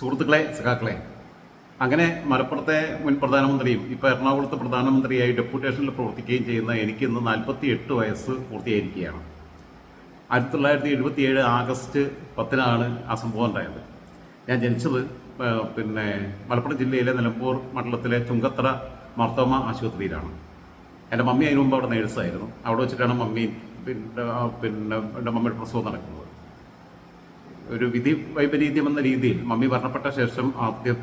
സുഹൃത്തുക്കളെ സഖാക്കളെ അങ്ങനെ മലപ്പുറത്തെ മുൻ പ്രധാനമന്ത്രിയും ഇപ്പോൾ എറണാകുളത്തെ പ്രധാനമന്ത്രിയായി ഡെപ്യൂട്ടേഷനിൽ പ്രവർത്തിക്കുകയും ചെയ്യുന്ന എനിക്ക് ഇന്ന് നാൽപ്പത്തി എട്ട് വയസ്സ് പൂർത്തിയായിരിക്കുകയാണ്. ആയിരത്തി തൊള്ളായിരത്തി എഴുപത്തി ഏഴ് ആഗസ്റ്റ് പത്തിനാണ് ആ സംഭവം ഉണ്ടായത്. ഞാൻ ജനിച്ചത് പിന്നെ മലപ്പുറം ജില്ലയിലെ നിലമ്പൂർ മണ്ഡലത്തിലെ ചുങ്കത്തറ മാർത്തോമ ആശുപത്രിയിലാണ്. എന്റെ മമ്മി അതിനു മുമ്പ് അവിടെ നേഴ്സായിരുന്നു. അവിടെ വെച്ചിട്ടാണ് മമ്മി പിന്നെ പിന്നെ എന്റെ മമ്മിയുടെ പ്രസവം നടക്കുന്നത്. ഒരു വിധി വൈപരീത്യം എന്ന രീതിയിൽ മമ്മി മരണപ്പെട്ട ശേഷം ആദ്യം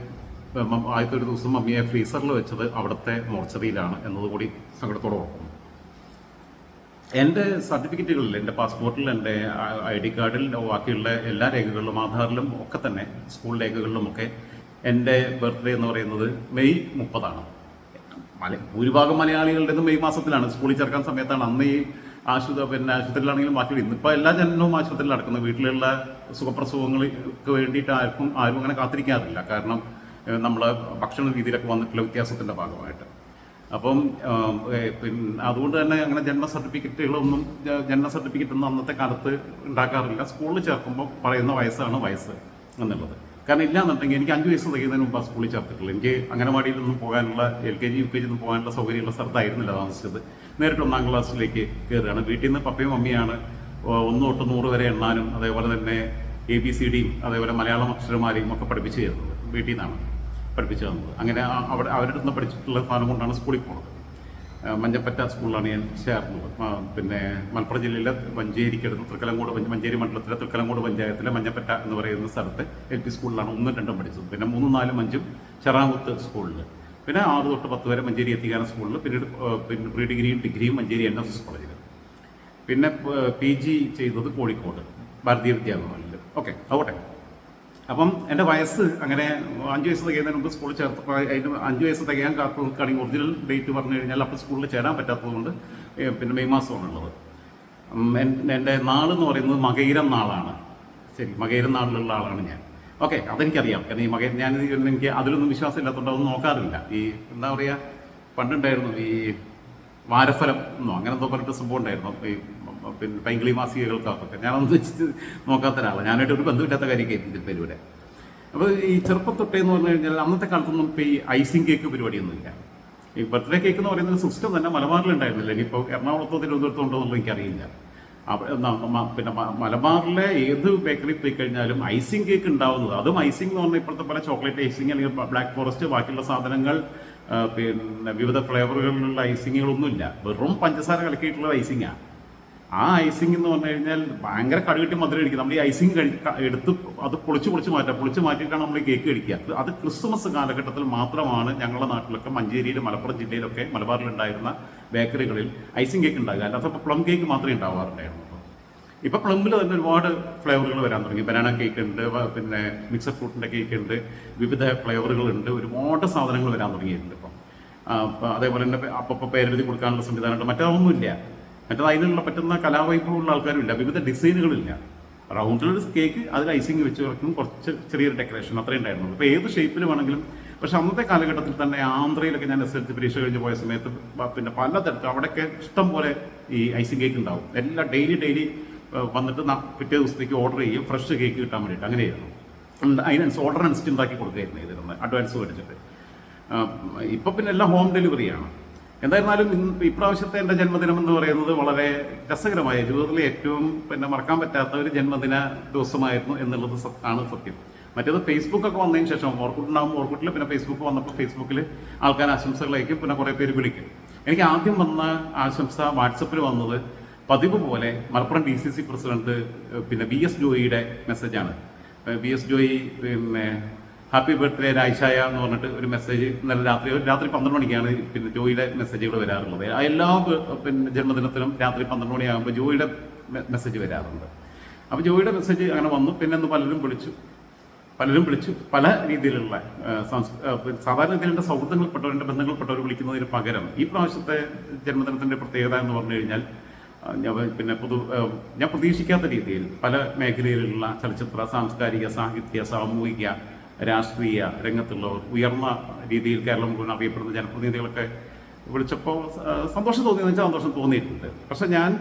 ആദ്യത്തെ ഒരു ദിവസം മമ്മിയെ ഫ്രീസറിൽ വെച്ചത് അവിടുത്തെ മോർച്ചറിയിലാണ് എന്നതുകൂടി സങ്കടത്തോടെ ഓർക്കുന്നു. എന്റെ സർട്ടിഫിക്കറ്റുകളിൽ എന്റെ പാസ്പോർട്ടിൽ എന്റെ ഐ ഡി കാർഡിൽ ബാക്കിയുള്ള എല്ലാ രേഖകളിലും ആധാറിലും ഒക്കെ തന്നെ സ്കൂൾ രേഖകളിലുമൊക്കെ എന്റെ ബർത്ത്ഡേ എന്ന് പറയുന്നത് മെയ് മുപ്പതാണ്. മല ഭൂരിഭാഗം മലയാളികളുടേത് മെയ് മാസത്തിലാണ്. സ്കൂളിൽ ചേർക്കാൻ സമയത്താണ്. അന്ന് ഈ ആശുപത്രി പിന്നെ ആശുപത്രിയിലാണെങ്കിലും ബാക്കി ഇന്നിപ്പോൾ എല്ലാ ജനനവും ആശുപത്രിയിൽ നടക്കുന്നത് വീട്ടിലുള്ള സുഖപ്രസവങ്ങൾക്ക് വേണ്ടിയിട്ട് ആർക്കും ആരും അങ്ങനെ കാത്തിരിക്കാറില്ല. കാരണം നമ്മൾ ഭക്ഷണ രീതിയിലൊക്കെ വന്നിട്ടുള്ള വ്യത്യാസത്തിന്റെ ഭാഗമായിട്ട്. അപ്പം പിന്നെ അതുകൊണ്ട് തന്നെ അങ്ങനെ ജന്മ സർട്ടിഫിക്കറ്റുകളൊന്നും ജന്മ സർട്ടിഫിക്കറ്റ് ഒന്നും അന്നത്തെ കാലത്ത് ഉണ്ടാക്കാറില്ല. സ്കൂളിൽ ചേർക്കുമ്പോൾ പറയുന്ന വയസ്സാണ് വയസ്സ് എന്നുള്ളത്. കാരണം ഇല്ലാന്നുണ്ടെങ്കിൽ എനിക്ക് അഞ്ച് വയസ്സ് തികയുന്നതിന് മുമ്പ് ആ സ്കൂളിൽ ചേർത്തിട്ടില്ല എനിക്ക് അംഗനവാടിയിലൊന്നും പോകാനുള്ള L K G U K G ഒന്നും പോകാനുള്ള സൗകര്യമുള്ള സ്ഥലത്തായിരുന്നില്ല താമസിച്ചത്. നേരിട്ട് ഒന്നാം ക്ലാസ്സിലേക്ക് കയറുകയാണ്. വീട്ടിൽ നിന്ന് പപ്പയും മമ്മിയാണ് ഒന്ന് തൊട്ട് നൂറ് വരെ എണ്ണാനും അതേപോലെ തന്നെ എ ബി സി ഡിയും അതേപോലെ മലയാളം അക്ഷരമാലയും ഒക്കെ പഠിപ്പിച്ചു തരുന്നത്. വീട്ടിൽ നിന്നാണ് പഠിപ്പിച്ചു തന്നത്. അങ്ങനെ അവിടെ അവരുടെ നിന്ന് പഠിച്ചിട്ടുള്ള സ്ഥാനം കൊണ്ടാണ് സ്കൂളിൽ പോകുന്നത് മഞ്ഞപ്പറ്റ സ്കൂളിലാണ് ഞാൻ ചേർന്നത്. പിന്നെ മലപ്പുറം ജില്ലയിലെ മഞ്ചേരിക്കടുത്ത് തൃക്കലങ്കോട് മഞ്ചേരി മണ്ഡലത്തിലെ തൃക്കലങ്കോട് പഞ്ചായത്തിലെ മഞ്ഞപ്പറ്റ എന്ന് പറയുന്ന സ്ഥലത്ത് എൽ പി സ്കൂളിലാണ് ഒന്നും രണ്ടും പഠിച്ചത്. പിന്നെ മൂന്നും നാലും അഞ്ചും ചെറാമുത്ത് സ്കൂളിൽ പിന്നെ ആറ് തൊട്ട് പത്ത് വരെ മഞ്ചേരി എത്തിക്കാന സ്കൂളിൽ പിന്നീട് പിന്നെ പ്രീ ഡിഗ്രിയും ഡിഗ്രിയും മഞ്ചേരി എൻ എസ് എസ് കോളേജിൽ പിന്നെ പി ജി ചെയ്തത് കോഴിക്കോട് ഭാരതീയ വിദ്യാഭവനിൽ ഓക്കെ ആവട്ടെ. അപ്പം എന്റെ വയസ്സ് അങ്ങനെ അഞ്ച് വയസ്സ് തികയുന്നതിന് മുമ്പ് സ്കൂളിൽ ചേർത്തപ്പോൾ അതിന് അഞ്ച് വയസ്സ് തികയാൻ കാത്തു നിൽക്കുകയാണെങ്കിൽ ഒറിജിനൽ ഡേറ്റ് പറഞ്ഞു കഴിഞ്ഞാൽ അപ്പോൾ സ്കൂളിൽ ചേരാൻ പറ്റാത്തതുകൊണ്ട് പിന്നെ മെയ് മാസമാണുള്ളത് എന്റെ നാളെന്ന് പറയുന്നത് മകയിരം നാളാണ്. ശരി മകയിരം നാളിലുള്ള ആളാണ് ഞാൻ. ഓക്കെ അതെനിക്കറിയാം. കാരണം ഈ മകയിരം ഞാൻ എനിക്ക് അതിലൊന്നും വിശ്വാസം ഇല്ലാത്തതുകൊണ്ട് അതൊന്നും നോക്കാറില്ല. ഈ എന്താ പറയുക പണ്ടുണ്ടായിരുന്നു ഈ വാരഫലം എന്നോ അങ്ങനെ എന്തോ പറഞ്ഞിട്ട് സംഭവം ഉണ്ടായിരുന്നു. ഈ പിന്നെ പൈങ്കിളി മാസികകൾക്കകത്തൊക്കെ ഞാനൊന്നും വെച്ചിട്ട് നോക്കാത്ത ഒരാളാണ് ഞാനായിട്ട് ഒരു ബന്ധമില്ലാത്ത കാര്യം ഇതിന്റെ പരിപാടി അപ്പോൾ ഈ ചെറുപ്പത്തൊട്ടേ എന്ന് പറഞ്ഞു കഴിഞ്ഞാൽ അന്നത്തെ കാലത്തൊന്നും ഇപ്പോൾ ഈ ഐസിങ് കേക്ക് പരിപാടിയൊന്നുമില്ല. ഈ ബർത്ത്ഡേ കേക്ക് എന്ന് പറയുന്ന സിസ്റ്റം തന്നെ മലബാറിലുണ്ടായിരുന്നില്ല. ഇനിയിപ്പോൾ എറണാകുളത്തോ തിരുവനന്തപുരത്തോ ഉണ്ടോ എന്നുള്ളത് എനിക്കറിയില്ല. പിന്നെ മലബാറിലെ ഏത് ബേക്കറി പോയി കഴിഞ്ഞാലും ഐസിങ് കേക്ക് ഉണ്ടാവുന്നത്. അതും ഐസിങ് എന്ന് പറഞ്ഞാൽ ഇപ്പോഴത്തെ പോലെ ചോക്ലേറ്റ് ഐസിങ് അല്ലെങ്കിൽ ബ്ലാക്ക് ഫോറസ്റ്റ് ബാക്കിയുള്ള സാധനങ്ങൾ പിന്നെ വിവിധ ഫ്ലേവറുകളിലുള്ള ഐസിങ്ങുകളൊന്നുമില്ല. വെറും പഞ്ചസാര കലക്കിയിട്ടുള്ള ഐസിങ്ങാണ് ആ ഐസിംഗ് എന്ന് പറഞ്ഞു കഴിഞ്ഞാൽ ഭയങ്കര കടുകിട്ടി മധുരം കഴിക്കുക നമ്മൾ ഈ ഐസിംഗ് എടുത്ത് അത് പൊളിച്ച് പൊളിച്ച് മാറ്റുക പൊളിച്ച് മാറ്റിയിട്ടാണ് നമ്മൾ കേക്ക് കഴിക്കുക. അത് ക്രിസ്മസ് കാലഘട്ടത്തിൽ മാത്രമാണ് ഞങ്ങളുടെ നാട്ടിലൊക്കെ മഞ്ചേരിയിൽ മലപ്പുറം ജില്ലയിലൊക്കെ മലബാറിലുണ്ടായിരുന്ന ബേക്കറികളിൽ ഐസിംഗ് കേക്ക് ഉണ്ടാകുക. അല്ലാത്ത ഇപ്പോൾ പ്ലം കേക്ക് മാത്രമേ ഉണ്ടാവാറുണ്ടായിരുന്നു ഇപ്പോൾ പ്ലംബിൽ തന്നെ ഒരുപാട് ഫ്ലേവറുകൾ വരാൻ തുടങ്ങി. ബനാന കേക്ക് ഉണ്ട് പിന്നെ മിക്സഡ് ഫ്രൂട്ടിന്റെ കേക്ക് ഉണ്ട് വിവിധ ഫ്ലേവറുകൾ ഉണ്ട് ഒരുപാട് സാധനങ്ങൾ വരാൻ തുടങ്ങിയിട്ടുണ്ട് ഇപ്പം. അതേപോലെ തന്നെ അപ്പം പേരെഴുതി കൊടുക്കാനുള്ള സംവിധാനമുണ്ട്. മറ്റൊന്നുമില്ല മറ്റേത് അതിനുള്ള പറ്റുന്ന കലാവൈഭവമുള്ള ആൾക്കാരും ഇല്ല വിവിധ ഡിസൈനുകളില്ല. റൗണ്ടിലൊരു കേക്ക് അതിൽ ഐസിങ് വെച്ച് കുറക്കും കുറച്ച് ചെറിയൊരു ഡെക്കറേഷൻ അത്രയും ഉണ്ടായിരുന്നുള്ളൂ. അപ്പോൾ ഏത് ഷേപ്പിൽ വേണമെങ്കിലും പക്ഷെ അന്നത്തെ കാലഘട്ടത്തിൽ തന്നെ ആന്ധ്രയിലൊക്കെ ഞാൻ എസ് എൽ സി പരീക്ഷ കഴിഞ്ഞ് പോയ സമയത്ത് പിന്നെ പലതരത്തിൽ അവിടെയൊക്കെ ഇഷ്ടം പോലെ ഈ ഐസിങ് കേക്ക് ഉണ്ടാവും. എല്ലാം ഡെയിലി ഡെയിലി വന്നിട്ട് പിറ്റേ ദിവസത്തേക്ക് ഓർഡർ ചെയ്യും. ഫ്രഷ് കേക്ക് കിട്ടാൻ വേണ്ടിയിട്ട് അങ്ങനെയായിരുന്നു. അതിനനുസരിച്ച് ഓർഡർ അനുസരിച്ച് ഉണ്ടാക്കി കൊടുക്കുകയായിരുന്നു ഇതിരുന്ന് അഡ്വാൻസ് മേടിച്ചിട്ട്. ഇപ്പം പിന്നെ എല്ലാം ഹോം ഡെലിവറിയാണ്. എന്തായിരുന്നാലും ഇപ്രാവശ്യത്തെ എന്റെ ജന്മദിനം എന്ന് പറയുന്നത് വളരെ രസകരമായ ജീവിതത്തിലെ ഏറ്റവും പിന്നെ മറക്കാൻ പറ്റാത്ത ഒരു ജന്മദിന ദിവസമായിരുന്നു എന്നുള്ളത് ആണ് സത്യം. മറ്റേത് ഫേസ്ബുക്കൊക്കെ വന്നതിന് ശേഷം ഓർക്കുട്ട് ഉണ്ടാകുമ്പോൾ ഓർക്കുട്ടിൽ പിന്നെ ഫേസ്ബുക്ക് വന്നപ്പോൾ ഫേസ്ബുക്കിൽ ആൾക്കാർ ആശംസകളേക്കും പിന്നെ കുറേ പേര് വിളിക്കും. എനിക്ക് ആദ്യം വന്ന ആശംസ വാട്സപ്പിൽ വന്നത് പതിവ് പോലെ Malappuram D C C president പിന്നെ വി എസ് ജോയിയുടെ മെസ്സേജാണ് വി എസ് ജോയി പിന്നെ ഹാപ്പി ബർത്ത്ഡേ രാജായ എന്ന് പറഞ്ഞിട്ട് ഒരു മെസ്സേജ് ഇന്നലെ രാത്രി രാത്രി പന്ത്രണ്ട് മണിക്കാണ് പിന്നെ ജോയിയുടെ മെസ്സേജുകൾ വരാറുള്ളത്. ആ എല്ലാ പിന്നെ ജന്മദിനത്തിലും രാത്രി പന്ത്രണ്ട് മണിയാകുമ്പോൾ ജോയിയുടെ മെസ്സേജ് വരാറുണ്ട്. അപ്പോൾ ജോയിയുടെ മെസ്സേജ് അങ്ങനെ വന്നു. പിന്നെ പലരും വിളിച്ചു. പലരും വിളിച്ചു. പല രീതിയിലുള്ള സാധാരണ രീതിയിലുള്ള സൗഹൃദങ്ങളിൽപ്പെട്ടവരുടെ ബന്ധങ്ങളിൽപ്പെട്ടവർ വിളിക്കുന്നതിന് പകരം ഈ പ്രാവശ്യത്തെ ജന്മദിനത്തിന്റെ പ്രത്യേകത എന്ന് പറഞ്ഞു കഴിഞ്ഞാൽ ഞാൻ പിന്നെ പൊതു ഞാൻ പ്രതീക്ഷിക്കാത്ത രീതിയിൽ പല മേഖലയിലുള്ള ചലച്ചിത്ര സാംസ്കാരിക സാഹിത്യ സാമൂഹിക രാഷ്ട്രീയ രംഗത്തുള്ളവർ ഉയർന്ന രീതിയിൽ കേരളം മുഴുവൻ അറിയപ്പെടുന്ന ജനപ്രതിനിധികളൊക്കെ വിളിച്ചപ്പോൾ സന്തോഷം തോന്നിയെന്ന് വെച്ചാൽ സന്തോഷം തോന്നിയിട്ടുണ്ട്. പക്ഷെ ഞാൻ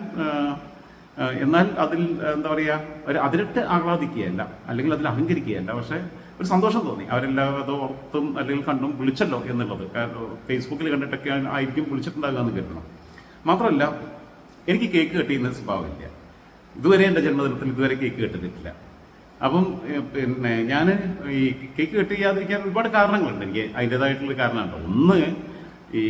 എന്നാൽ അതിൽ എന്താ പറയുക ഒരു അതിരിട്ട് ആഹ്ലാദിക്കുകയല്ല അല്ലെങ്കിൽ അതിൽ അഹങ്കരിക്കുകയല്ല പക്ഷെ ഒരു സന്തോഷം തോന്നി. അവരെല്ലാം അത് ഓർത്തും അല്ലെങ്കിൽ കണ്ടും വിളിച്ചല്ലോ എന്നുള്ളത്. ഫേസ്ബുക്കിൽ കണ്ടിട്ടൊക്കെ ആയിരിക്കും വിളിച്ചിട്ടുണ്ടാകുക എന്ന് കരുതണം മാത്രമല്ല എനിക്ക് കേക്ക് കെട്ടിയിരുന്ന സ്വഭാവമില്ല. ഇതുവരെ എന്റെ ജന്മദിനത്തിൽ ഇതുവരെ കേക്ക് കെട്ടിട്ടില്ല. അപ്പം പിന്നെ ഞാൻ ഈ കേക്ക് കട്ട് ചെയ്യാതിരിക്കാൻ ഒരുപാട് കാരണങ്ങളുണ്ട്. എനിക്ക് അതിന്റെതായിട്ടുള്ള കാരണമുണ്ട് ഒന്ന് ഈ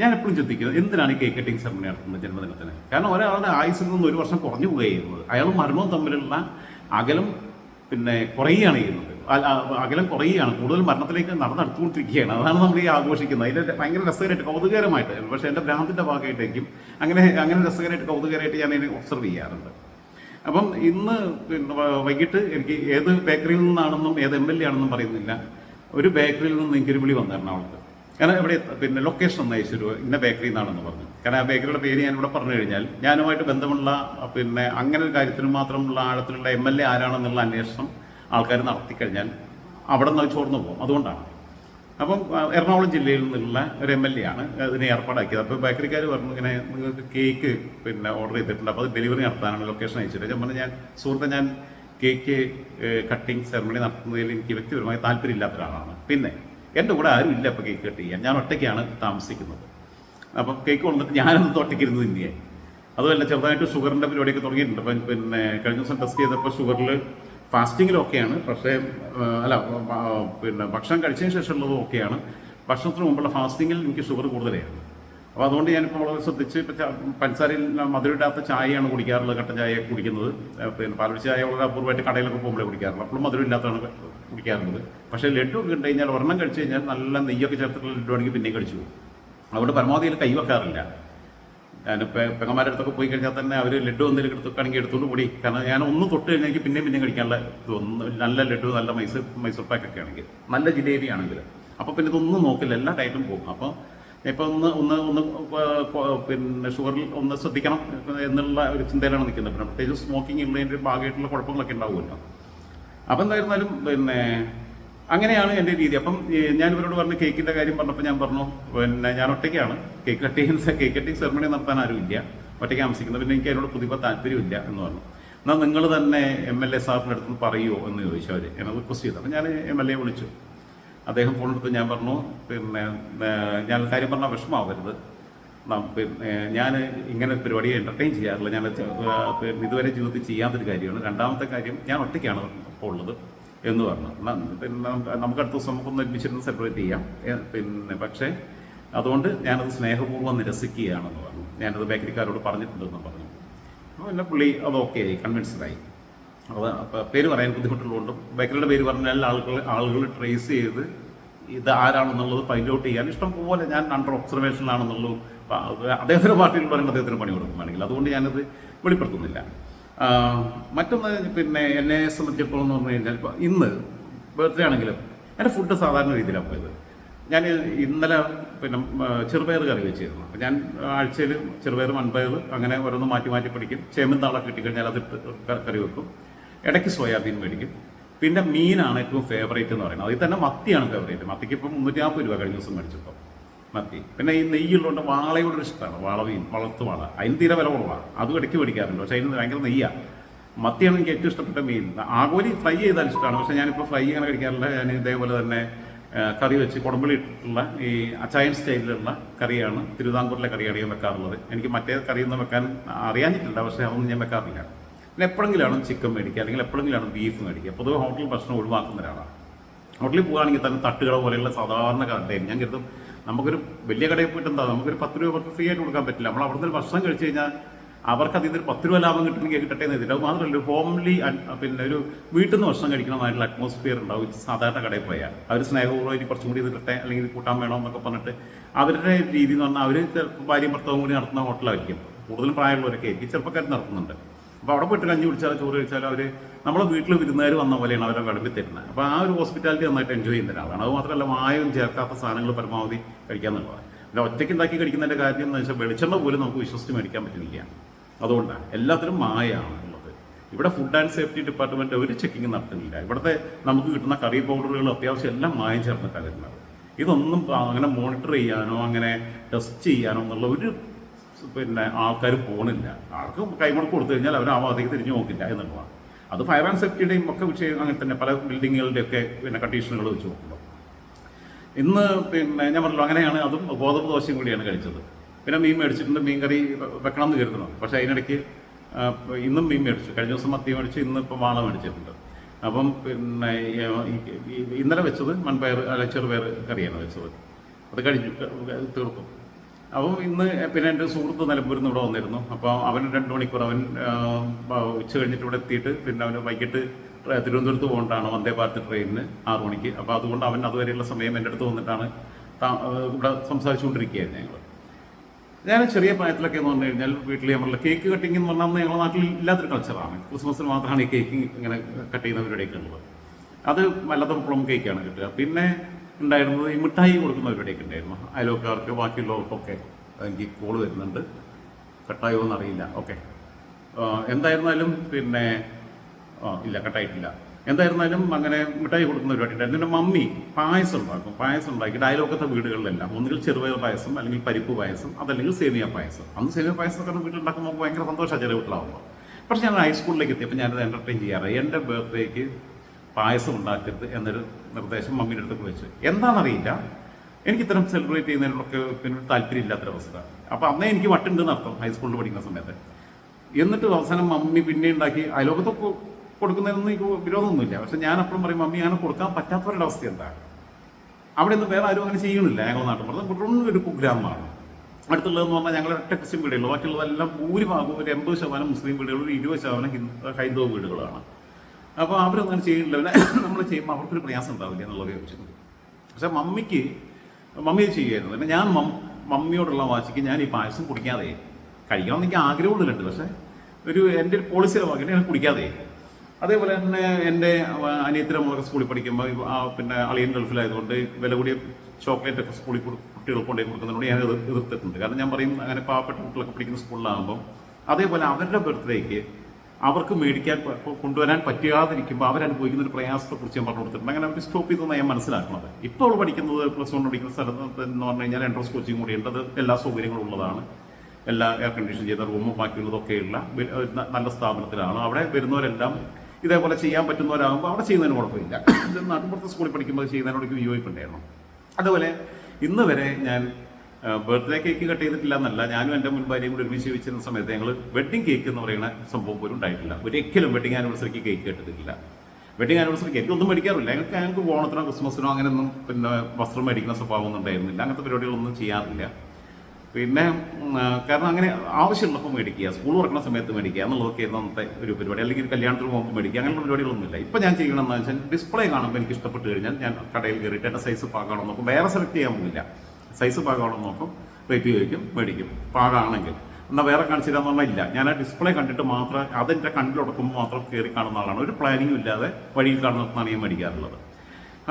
ഞാൻ എപ്പോഴും ചിന്തിക്കുന്നത് എന്തിനാണ് ഈ കേക്ക് കട്ടിങ് സെറമണി നടത്തുന്നത് ജന്മദിനത്തിന്? കാരണം ഒരാളുടെ ആയുസിൽ നിന്ന് ഒരു വർഷം കുറഞ്ഞു പോകുകയായിരുന്നു അയാളും മരണവും തമ്മിലുള്ള അകലം പിന്നെ കുറയുകയാണ് ചെയ്യുന്നത്. അകലം കുറയുകയാണ്. കൂടുതൽ മരണത്തിലേക്ക് നടന്നെടുത്തുകൊണ്ടിരിക്കുകയാണ് അതാണ് നമ്മൾ ഈ ആഘോഷിക്കുന്നത്. അതിന്റെ ഭയങ്കര രസകരമായിട്ട് കൗതുകകരമായിട്ട്. പക്ഷേ എന്റെ ഭ്രാന്തിന്റെ ഭാഗമായിട്ടേക്കും അങ്ങനെ അങ്ങനെ രസകരമായിട്ട് കൗതുകകരമായിട്ട് ഞാൻ അതിനെ ഒബ്സർവ് ചെയ്യാറുണ്ട്. അപ്പം ഇന്ന് പിന്നെ വൈകിട്ട് എനിക്ക് ഏത് ബേക്കറിയിൽ നിന്നാണെന്നും ഏത് എം എൽ എ ആണെന്നും പറയുന്നില്ല. ഒരു ബേക്കറിയിൽ നിന്ന് എനിക്കൊരു വിളി വന്നു കാരണം ഇവിടെ പിന്നെ ലൊക്കേഷൻ ഒന്ന് അയച്ചു ഇന്ന ബേക്കറി നിന്നാണെന്ന് പറഞ്ഞു. കാരണം ആ ബേക്കറിയുടെ പേര് ഞാൻ ഇവിടെ പറഞ്ഞു കഴിഞ്ഞാൽ ഞാനുമായിട്ട് ബന്ധമുള്ള പിന്നെ അങ്ങനെ ഒരു കാര്യത്തിന് മാത്രമുള്ള ആഴത്തിലുള്ള എം എൽ എ ആരാണെന്നുള്ള അന്വേഷണം ആൾക്കാർ നടത്തിക്കഴിഞ്ഞാൽ അവിടെ നിന്ന് ചോർന്നു പോകും. അതുകൊണ്ടാണ്. അപ്പം എറണാകുളം ജില്ലയിൽ നിന്നുള്ള ഒരു എം എൽ എ ആണ് അതിനെ ഏർപ്പാടാക്കിയത്. അപ്പോൾ ബേക്കറിക്കാർ പറഞ്ഞു ഇങ്ങനെ നിങ്ങൾക്ക് കേക്ക് പിന്നെ ഓർഡർ ചെയ്തിട്ടുണ്ട്. അപ്പോൾ അത് ഡെലിവറി നടത്താനാണ് ലൊക്കേഷൻ അയച്ചിട്ട്. ഞാൻ പറഞ്ഞു ഞാൻ സുഹൃത്തെ ഞാൻ കേക്ക് കട്ടിങ് സെറമണി നടത്തുന്നതിൽ എനിക്ക് വ്യക്തിപരമായി താല്പര്യമില്ലാത്ത ഒരാളാണ് പിന്നെ എന്റെ കൂടെ ആരും ഇല്ല അപ്പോൾ കേക്ക് കട്ട് ചെയ്യാൻ. ഞാൻ ഒറ്റയ്ക്കാണ് താമസിക്കുന്നത്. അപ്പം കേക്ക് കൊണ്ടിട്ട് ഞാനൊന്ന് ഒറ്റയ്ക്കിരുന്ന് തിന്നിയായി അതുമല്ല ചെറുതായിട്ട് ഷുഗറിന്റെ പരിപാടിയൊക്കെ തുടങ്ങിയിട്ടുണ്ട്. അപ്പം പിന്നെ കഴിഞ്ഞ ദിവസം ടെസ്റ്റ് ചെയ്തപ്പോൾ ഷുഗറിൽ ഫാസ്റ്റിങ്ങിലൊക്കെയാണ്. പക്ഷേ അല്ല പിന്നെ ഭക്ഷണം കഴിച്ചതിന് ശേഷമുള്ളതും ഒക്കെയാണ്. ഭക്ഷണത്തിന് മുമ്പുള്ള ഫാസ്റ്റിങ്ങിൽ എനിക്ക് ഷുഗർ കൂടുതലായിരുന്നു. അപ്പോൾ അതുകൊണ്ട് ഞാനിപ്പോൾ വളരെ ശ്രദ്ധിച്ച് ഇപ്പോൾ ച- പഞ്ചസാരയിൽ മധുരമിടാത്ത ചായയാണ് കുടിക്കാറുള്ളത് കട്ടൻ ചായ കുടിക്കുന്നത്. പിന്നെ പാലൊഴിച്ച ചായ വളരെ അപൂർവമായിട്ട് കടയിലൊക്കെ പോകുമ്പോഴേ കുടിക്കാറുള്ളൂ. അപ്പോഴും മധുരമില്ലാത്തതാണ് കുടിക്കാറുള്ളത്. പക്ഷേ ലഡു ഒക്കെ കണ്ടു കഴിഞ്ഞാൽ ഒരെണ്ണം കഴിച്ച് കഴിഞ്ഞാൽ നല്ല നെയ്യൊക്കെ ചേർത്തിട്ടുള്ള ലഡു ആണെങ്കിൽ പിന്നെയും കഴിച്ചു അതുകൊണ്ട് പരമാവധി കൈ കൈവെക്കാറില്ല. ഞാനിപ്പോൾ പെങ്ങന്മാരുടെ അടുത്തൊക്കെ പോയി കഴിഞ്ഞാൽ തന്നെ അവർ ലഡു എന്തെങ്കിലും എടുത്തൊക്കെയാണെങ്കിൽ എടുത്തുകൊണ്ട് കൂടി കാരണം ഞാൻ ഒന്ന് തൊട്ട് കഴിഞ്ഞാൽ എനിക്ക് പിന്നെയും പിന്നെയും കഴിക്കാനുള്ള ഇതൊന്നും നല്ല ലഡു നല്ല മൈസൂർ മൈസൂർ പാക്കൊക്കെ ആണെങ്കിൽ. നല്ല ജിലേബി ആണെങ്കിൽ അപ്പോൾ പിന്നെ ഇതൊന്നും നോക്കില്ല. എല്ലാ ടൈറ്റും പോകും. അപ്പോൾ ഇപ്പം ഒന്ന് ഒന്ന് ഒന്ന് പിന്നെ ഷുഗറിൽ ഒന്ന് ശ്രദ്ധിക്കണം എന്നുള്ള ഒരു ചിന്തയിലാണ് നിൽക്കുന്നത്. പിന്നെ പ്രത്യേകിച്ച് സ്മോക്കിംഗ് ഉള്ളതിന്റെ ഭാഗമായിട്ടുള്ള കുഴപ്പങ്ങളൊക്കെ ഉണ്ടാവുമല്ലോ. അപ്പം എന്തായിരുന്നാലും പിന്നെ അങ്ങനെയാണ് എന്റെ രീതി. അപ്പം ഞാൻ ഇവരോട് പറഞ്ഞ കേക്കിന്റെ കാര്യം പറഞ്ഞപ്പോൾ ഞാൻ പറഞ്ഞു പിന്നെ ഞാൻ ഒറ്റയ്ക്കാണ്. Cake cutting cake cutting ceremony നടത്താൻ ആരുമില്ല ഒറ്റയ്ക്ക് താമസിക്കുന്നത് പിന്നെ എനിക്ക് അതിനോട് പുതിയ താല്പര്യമില്ല എന്ന് പറഞ്ഞു. എന്നാൽ നിങ്ങൾ തന്നെ എം എൽ എ സാറിന്റെ അടുത്ത് പറയുമോ എന്ന് ചോദിച്ചു അവർ എന്നെ റിക്വസ്റ്റ് ചെയ്തു. അപ്പം ഞാൻ എം എൽ എ വിളിച്ചു. അദ്ദേഹം ഫോൺ എടുത്ത് ഞാൻ പറഞ്ഞു പിന്നെ ഞാൻ കാര്യം പറഞ്ഞാൽ വിഷമാവരുത് ഞാൻ ഇങ്ങനെ പരിപാടിയെ എന്റർടൈൻ ചെയ്യാറില്ല. ഞാൻ ഇതുവരെ ജീവിതത്തിൽ ചെയ്യാത്തൊരു കാര്യമാണ്. രണ്ടാമത്തെ കാര്യം ഞാൻ ഒറ്റയ്ക്കാണ് ഇപ്പോൾ ഉള്ളത്. എന്ന് പറഞ്ഞു. പിന്നെ നമുക്ക് അടുത്ത ദിവസം നമുക്കൊന്ന് ഒരുമിച്ചിരുന്ന് സെപ്പറേറ്റ് ചെയ്യാം. പിന്നെ പക്ഷേ അതുകൊണ്ട് ഞാനത് സ്നേഹപൂർവം നിരസിക്കുകയാണെന്ന് പറഞ്ഞു. ഞാനത് ബേക്കറിക്കാരോട് പറഞ്ഞിട്ടുണ്ടെന്ന് പറഞ്ഞു. അപ്പോൾ പിന്നെ പുള്ളി അത് ഓക്കെ ആയി കൺവിൻസ്ഡായി അത് അപ്പോൾ പേര് പറയാൻ ബുദ്ധിമുട്ടുള്ളതുകൊണ്ടും ബേക്കറിയുടെ പേര് പറഞ്ഞാൽ ആളുകൾ ആളുകൾ ട്രേസ് ചെയ്ത് ഇത് ആരാണെന്നുള്ളത് ഫൈൻഡ് ഔട്ട് ചെയ്യാൻ. ഇഷ്ടം പോലെ ഞാൻ അണ്ടർ ഒബ്സർവേഷനിലാണെന്നുള്ളൂ അദ്ദേഹത്തിന്റെ പാർട്ടിയിൽ പറയുമ്പോൾ അദ്ദേഹത്തിന് പണി കൊടുക്കും വേണമെങ്കിൽ അതുകൊണ്ട് ഞാനത് വെളിപ്പെടുത്തുന്നില്ല. മറ്റൊന്ന് പിന്നെ എന്നെ സംബന്ധിച്ചിടത്തോളം എന്ന് പറഞ്ഞു കഴിഞ്ഞാൽ ഇപ്പോൾ ഇന്ന് ബർത്ത്ഡേ ആണെങ്കിലും എന്റെ ഫുഡ് സാധാരണ രീതിയിലാണ് പോയത്. ഞാൻ ഇന്നലെ പിന്നെ ചെറുപയർ കറി വെച്ചിരുന്നു. അപ്പം ഞാൻ ആഴ്ചയിൽ ചെറുപയർ മൺപയർ അങ്ങനെ ഓരോന്ന് മാറ്റി മാറ്റി പിടിക്കും. ചേമ്പന്താളൊക്കെ കിട്ടിക്കഴിഞ്ഞാൽ അതിട്ട് കറി വെക്കും. ഇടയ്ക്ക് സോയാബീൻ മേടിക്കും. പിന്നെ മീനാണ് ഏറ്റവും ഫേവറേറ്റ് എന്ന് പറയുന്നത്. അതിൽ തന്നെ മത്തിയാണ് ഫേവറേറ്റ് മത്തിക്ക് ഇപ്പം മുന്നൂറ്റി നാൽപ്പത് രൂപ കഴിഞ്ഞ ദിവസം മേടിച്ചപ്പോൾ മത്തി. പിന്നെ ഈ നെയ്യുള്ളതുകൊണ്ട് വാളയോടൊരു ഇഷ്ടമാണ്. വളവീൻ വളർത്തു വാള. അതിന് തീരെ വില കുറവാണ് അതും ഇടയ്ക്ക് മേടിക്കാറുണ്ട്. പക്ഷേ അതിന് ഭയങ്കര നെയ്യാണ് മത്തിയാണ് എനിക്ക് ഏറ്റവും ഇഷ്ടപ്പെട്ട മീൻ. ആകോലി ഫ്രൈ ചെയ്താൽ ഇഷ്ടമാണ്. പക്ഷേ ഞാനിപ്പോൾ ഫ്രൈ അങ്ങനെ കഴിക്കാറില്ല. ഞാൻ ഇതേപോലെ തന്നെ കറി വെച്ച് കുടമ്പളി ഇട്ടിട്ടുള്ള ഈ അച്ചായൻ സ്റ്റൈലിലുള്ള കറിയാണ് തിരുവിതാംകൂറിലെ കറിയാണ് ഞാൻ വെക്കാറുള്ളത്. എനിക്ക് മറ്റേ കറിയൊന്നും വെക്കാൻ അറിയാനിട്ടില്ല പക്ഷേ അതൊന്നും ഞാൻ വെക്കാറില്ല. പിന്നെ എപ്പോഴെങ്കിലാണ് ചിക്കൻ മേടിക്കുക. അല്ലെങ്കിൽ എപ്പോഴെങ്കിലാണ് ബീഫ് മേടിക്കുക. പൊതുവെ ഹോട്ടൽ ഭക്ഷണം ഒഴിവാക്കുന്ന ഒരാളാണ്. ഹോട്ടലിൽ പോകുകയാണെങ്കിൽ തന്നെ തട്ടുകട പോലെയുള്ള സാധാരണ കടയും ഞാൻ കരുതും നമുക്കൊരു വലിയ കടയിൽ പോയിട്ട് എന്താ? നമുക്കൊരു പത്ത് രൂപ അവർക്ക് ഫ്രീ ആയിട്ട് കൊടുക്കാൻ പറ്റില്ല. നമ്മൾ അവിടുന്ന് ഒരു ഭക്ഷണം കഴിച്ചു കഴിഞ്ഞാൽ അവർക്ക് അതിൽ നിന്ന് പത്ത് രൂപ ലാഭം കിട്ടണമെങ്കിൽ കിട്ടട്ടെ എന്ന് ഇതില്ല മാത്രമല്ല ഒരു ഹോംലി പിന്നെ ഒരു വീട്ടിൽ നിന്ന് ഭക്ഷണം കഴിക്കണമായിട്ടുള്ള അറ്റ്മോസ്ഫിയർ ഉണ്ടാവും. സാധാരണ കടയിൽ പോയാൽ. അവർ സ്നേഹപൂർവം ഇനി കുറച്ചും കൂടി ഇതിട്ടെ അല്ലെങ്കിൽ കൂട്ടാൻ വേണം എന്നൊക്കെ പറഞ്ഞിട്ട് അവരുടെ രീതി എന്ന് പറഞ്ഞാൽ അവർ ഭാര്യയും ഭർത്താവും കൂടി നടത്തുന്ന ഹോട്ടലായിരിക്കും കൂടുതലും പ്രായമുള്ളവരൊക്കെ ആയിരിക്കും. ചെറുപ്പക്കാർ നടത്തുന്നുണ്ട്. അപ്പോൾ അവിടെ പോയിട്ട് കഞ്ഞി കുടിച്ചാൽ ചോറ് കഴിച്ചാൽ അവർ നമ്മളെ വീട്ടിൽ വിരുന്നുകാർ വന്ന പോലെയാണ് അവരെ കടമ്പി തരുന്നത്. അപ്പോൾ ആ ഒരു ഹോസ്പിറ്റാലിറ്റി നന്നായിട്ട് എൻജോയ് ചെയ്യുന്ന ഒരാളാണ്. അത് മാത്രമല്ല മായം ചേർക്കാത്ത സാധനങ്ങൾ പരമാവധി കഴിക്കാന്നുള്ളതാണ് പിന്നെ ഒറ്റയ്ക്ക് ഉണ്ടാക്കി കഴിക്കുന്നതിന്റെ കാര്യം എന്ന് വെച്ചാൽ വെളിച്ചെണ്ണ പോലും നമുക്ക് വിശ്വസിച്ച് മേടിക്കാൻ പറ്റുന്നില്ല. അതുകൊണ്ടാണ് എല്ലാത്തിനും മായമാണ് ഉള്ളത്. ഇവിടെ ഫുഡ് ആൻഡ് സേഫ്റ്റി ഡിപ്പാർട്ട്മെന്റ് ഒരു ചെക്കിങ് നടത്തുന്നില്ല. ഇവിടുത്തെ നമുക്ക് കിട്ടുന്ന കറി പൗഡറുകൾ അത്യാവശ്യം എല്ലാം മായം ചേർന്നിട്ടാണ് വരുന്നത്. ഇതൊന്നും അങ്ങനെ മോണിറ്റർ ചെയ്യാനോ അങ്ങനെ ടെസ്റ്റ് ചെയ്യാനോ എന്നുള്ള ഒരു പിന്നെ ആൾക്കാർ പോണില്ല. ആർക്ക് കൈമുടക്ക് കൊടുത്തു കഴിഞ്ഞാൽ അവർ ആ ഭാഗത്തേക്ക് തിരിഞ്ഞു നോക്കില്ല എന്നുള്ളതാണ്. അത് ഫയർ ആൻഡ് സേഫ്റ്റിയുടെയും ഒക്കെ വിഷയം അങ്ങനെ തന്നെ പല ബിൽഡിങ്ങുകളുടെ ഒക്കെ പിന്നെ കണ്ടീഷനുകൾ വെച്ച് നോക്കുമ്പോൾ ഇന്ന് പിന്നെ ഞാൻ പറഞ്ഞല്ലോ അങ്ങനെയാണ് അതും ഗോതമ്പ് ദോശയും കൂടിയാണ് കഴിച്ചത്. പിന്നെ മീൻ മേടിച്ചിട്ടുണ്ട് മീൻ കറി വെക്കണം എന്ന് കരുതണം പക്ഷേ അതിനിടയ്ക്ക് ഇന്നും മീൻ മേടിച്ചു. കഴിഞ്ഞ ദിവസം മത്തി മേടിച്ചു ഇന്ന് ഇപ്പം വാള മേടിച്ചിട്ടുണ്ട്. അപ്പം പിന്നെ ഇന്നലെ വെച്ചത് മൺപയർ അല്ല ചെറുപയർ കറിയാണ് വെച്ചത്. അത് കഴിഞ്ഞു തീർക്കും. അപ്പം ഇന്ന് പിന്നെ എന്റെ സുഹൃത്ത് നിലമ്പൂരിൽ നിന്ന് ഇവിടെ വന്നിരുന്നു. അപ്പോൾ അവൻ രണ്ട് മണിക്കൂർ അവൻ ഉച്ച കഴിഞ്ഞിട്ട് ഇവിടെ എത്തിയിട്ട് പിന്നെ അവന് വൈകിട്ട് തിരുവനന്തപുരത്ത് പോകേണ്ടതാണ് വന്ദേ ഭാരത് ട്രെയിനിന് ആറു മണിക്ക്. അപ്പോൾ അതുകൊണ്ട് അവൻ അതുവരെയുള്ള സമയം എന്റെ അടുത്ത് വന്നിട്ടാണ് ഇവിടെ സംസാരിച്ചുകൊണ്ടിരിക്കുകയായിരുന്നു ഞങ്ങൾ ഞാൻ ചെറിയ പ്രായത്തിലൊക്കെ എന്ന് പറഞ്ഞു കഴിഞ്ഞാൽ വീട്ടിൽ നമ്മളുടെ കേക്ക് കട്ടിങ് എന്ന് പറഞ്ഞാൽ ഞങ്ങളുടെ നാട്ടിൽ ഇല്ലാത്തൊരു കൾച്ചറാണ് ക്രിസ്മസിന് മാത്രമാണ് ഈ കേക്ക് ഇങ്ങനെ കട്ട് ചെയ്യുന്ന പരിപാടിയൊക്കെ ഉള്ളത്. അത് വല്ലാത്ത പ്ലം കേക്കാണ് കിട്ടുക. പിന്നെ ഉണ്ടായിരുന്നത് ഈ മിഠായി കൊടുക്കുന്ന പരിപാടിയൊക്കെ ഉണ്ടായിരുന്നു. അയലോക്കാർക്ക് ബാക്കിയുള്ളവർക്കൊക്കെ എനിക്ക് കോൾ വരുന്നുണ്ട്. കട്ടായോ എന്നറിയില്ല. ഓക്കെ എന്തായിരുന്നാലും പിന്നെ ഇല്ല കട്ടായിട്ടില്ല. എന്തായിരുന്നാലും അങ്ങനെ മിഠായി കൊടുക്കുന്ന പരിപാടി ഉണ്ടായിരുന്നു. എന്റെ മമ്മി പായസം ഉണ്ടാക്കും. പായസം ഉണ്ടാക്കിയിട്ട് ഡയലോഗത്തെ വീടുകളിലെല്ലാം ഒന്നുകിൽ ചെറുപയർ പായസം അല്ലെങ്കിൽ പരിപ്പ് പായസം അതല്ലെങ്കിൽ സേമിയ പായസം. അന്ന് സേമിയ പായസം ഒക്കെ വീട്ടിൽ ഉണ്ടാക്കുമ്പോൾ നമുക്ക് ഭയങ്കര സന്തോഷമാണ് ചെറിയ വീട്ടിലാവുമ്പോൾ പക്ഷേ ഞാൻ ഹൈസ്കൂളിലേക്ക് എത്തിയപ്പോൾ ഞാനത് എന്റർടൈൻ ചെയ്യാറ് എന്റെ ബർത്ത്ഡേക്ക് പായസം ഉണ്ടാക്കരുത് എന്നൊരു നിർദ്ദേശം മമ്മിയുടെ അടുത്തൊക്കെ വെച്ചു. എന്താണെന്നറിയില്ല. എനിക്ക് ഇത്തരം സെലിബ്രേറ്റ് ചെയ്യുന്നതിനൊക്കെ പിന്നെ താല്പര്യം അവസ്ഥ. അപ്പോൾ അന്നേ എനിക്ക് വട്ടുണ്ടെന്ന് അർത്ഥം ഹൈസ്കൂളിൽ പഠിക്കുന്ന സമയത്ത്. എന്നിട്ട് അവസാനം മമ്മി പിന്നെ ഉണ്ടാക്കി അയലോകത്തൊക്കെ കൊടുക്കുന്നതിനൊന്നും എനിക്ക് വിരോധമൊന്നുമില്ല. പക്ഷെ ഞാൻ അപ്പോഴും പറയും മമ്മി അങ്ങനെ കൊടുക്കാൻ പറ്റാത്തവരുടെ അവസ്ഥ എന്താ? അവിടെ നിന്ന് വേറെ ആരും അങ്ങനെ ചെയ്യണില്ല ഞങ്ങൾ നാട്ടിൽ. പറഞ്ഞത് വെറും ഒരു കുഗ്രാമമാണ് അടുത്തുള്ളതെന്ന് പറഞ്ഞാൽ ഞങ്ങൾ ഒറ്റ ക്രിസ്ത്യൻ വീടുകൾ ബാക്കിയുള്ളതെല്ലാം ഭൂരിഭാഗവും ഒരു എൺപത് ശതമാനം മുസ്ലിം വീടുകളും ഒരു ഇരുപത് ശതമാനം ഹിന്ദു ഹൈന്ദവ വീടുകളാണ്. അപ്പോൾ അവരൊന്നും ചെയ്യുന്നില്ല പിന്നെ നമ്മൾ ചെയ്യുമ്പോൾ അവർക്കൊരു പ്രയാസം ഉണ്ടാവില്ല എന്നുള്ളത് ചോദിച്ചു പക്ഷേ മമ്മിക്ക് മമ്മി ചെയ്യുമായിരുന്നു പിന്നെ ഞാൻ മമ്മിയോടുള്ള വാശിക്ക് ഞാൻ ഈ പായസം കുടിക്കാതെ കഴിക്കണം എനിക്ക് ആഗ്രഹമുള്ളിലുണ്ട് പക്ഷേ ഒരു എന്റെ ഒരു പോളിസിയുടെ ഭാഗമായിട്ട് ഞാൻ കുടിക്കാതെ. അതേപോലെ തന്നെ എന്റെ അനിയത്തിന്റെ മോളൊക്കെ സ്കൂളിൽ പഠിക്കുമ്പോൾ പിന്നെ അളിയൻ ഗൾഫിലായതുകൊണ്ട് വില കൂടിയ ചോക്ലേറ്റ് ഒക്കെ സ്കൂളിൽ കുട്ടികൾ കുട്ടികൾക്ക് കൊണ്ടുപോയി കൊടുക്കുന്നതുകൊണ്ട് ഞാൻ എതിർ എതിർത്തിട്ടുണ്ട്. കാരണം ഞാൻ പറയും അങ്ങനെ പാവപ്പെട്ട കുട്ടികളൊക്കെ പഠിക്കുന്ന സ്കൂളിലാകുമ്പോൾ അതേപോലെ അവരുടെ ബർത്ത്ഡേക്ക് അവർക്ക് മേടിക്കാൻ കൊണ്ടുവരാൻ പറ്റാതിരിക്കുമ്പോൾ അവരനുഭവിക്കുന്ന ഒരു പ്രയാസത്തെക്കുറിച്ച് ഞാൻ പറഞ്ഞു കൊടുത്തിട്ടുണ്ട്. അങ്ങനെ അവർ സ്റ്റോപ്പ് ചെയ്തെന്ന് ഞാൻ മനസ്സിലാക്കുന്നത്. ഇപ്പോൾ അവൾ പഠിക്കുന്നത് പ്ലസ് വൺ പഠിക്കുന്ന സ്ഥലത്ത് എന്ന് പറഞ്ഞു കഴിഞ്ഞാൽ എൻട്രൻസ് കോച്ചിങ് കൂടി ഉണ്ട്. അത് എല്ലാ സൗകര്യങ്ങളും ഉള്ളതാണ്. എല്ലാ എയർ കണ്ടീഷൻ ചെയ്ത റൂമും ബാക്കിയുള്ളതൊക്കെ ഉള്ള നല്ല സ്ഥാപനത്തിലാണ്. അവിടെ വരുന്നവരെല്ലാം ഇതേപോലെ ചെയ്യാൻ പറ്റുന്നവരാകുമ്പോൾ അവിടെ ചെയ്യുന്നതിന് കുഴപ്പമില്ല. നാട്ടിൻപുറത്ത് സ്കൂളിൽ പഠിക്കുമ്പോൾ ചെയ്യുന്നതിനോട് വിയോജിപ്പുണ്ടായിരുന്നു. അതുപോലെ ഇന്ന് വരെ ഞാൻ ബർത്ത്ഡേ കേക്ക് കട്ട് ചെയ്തിട്ടില്ല എന്നല്ല. ഞാനും എന്റെ മുൻ ഭാര്യയും കൂടി ഒരുമിച്ച് ജീവിച്ചിരുന്ന സമയത്ത് ഞങ്ങൾ വെഡിങ് കേക്ക് എന്ന് പറയുന്ന സംഭവം പോലും ഉണ്ടായിട്ടില്ല. ഒരിക്കലും വെഡിങ് ആനിവേഴ്സറിക്ക് കേക്ക് കെട്ടിട്ടില്ല വെഡിങ് ആനിവേഴ്സറി കേക്ക് ഒന്നും മേടിക്കാറില്ല. ഞങ്ങൾക്ക് ഞങ്ങൾക്ക് ഓണത്തിനോ ക്രിസ്മസിനോ അങ്ങനെയൊന്നും പിന്നെ വസ്ത്രം മേടിക്കുന്ന സ്വഭാവമൊന്നും ഉണ്ടായിരുന്നില്ല. അങ്ങനത്തെ പരിപാടികളൊന്നും ചെയ്യാറില്ല. പിന്നെ കാരണം അങ്ങനെ ആവശ്യമുള്ളപ്പോൾ മേടിക്കുക സ്കൂൾ തുറക്കുന്ന സമയത്ത് മേടിക്കുക എന്നുള്ളതൊക്കെ അന്നത്തെ ഒരു പരിപാടി. അല്ലെങ്കിൽ കല്യാണത്തിന് പോകുമ്പോൾ മേടിക്കുക അങ്ങനെയുള്ള പരിപാടികളൊന്നുമില്ല. ഇപ്പം ഞാൻ ചെയ്യണമെന്ന് വെച്ചാൽ ഡിസ്പ്ലേ കാണുമ്പോൾ എനിക്ക് ഇഷ്ടപ്പെട്ട് കഴിഞ്ഞാൽ ഞാൻ കടയിൽ കയറിയിട്ട് എന്റെ സൈസ് പാകണമെന്നൊക്കെ നോക്കും വേറെ സെലക്ട് ചെയ്യാൻ പോകില്ല. സൈസ് പാകാണോ നോക്കും റേറ്റ് ചോദിക്കും മേടിക്കും. പാകാണെങ്കിൽ. എന്നാൽ വേറെ കാണിച്ചു തരാന്ന് പറഞ്ഞാൽ ഇല്ല. ഞാൻ ആ ഡിസ്പ്ലേ കണ്ടിട്ട് മാത്രം അതെന്റെ കണ്ടിലുടക്കുമ്പോൾ മാത്രം കയറി കാണുന്ന ആളാണ്. ഒരു പ്ലാനിങ്ങും ഇല്ലാതെ വഴിയിൽ കാണുന്നതാണ് ഞാൻ മേടിക്കാറുള്ളത്.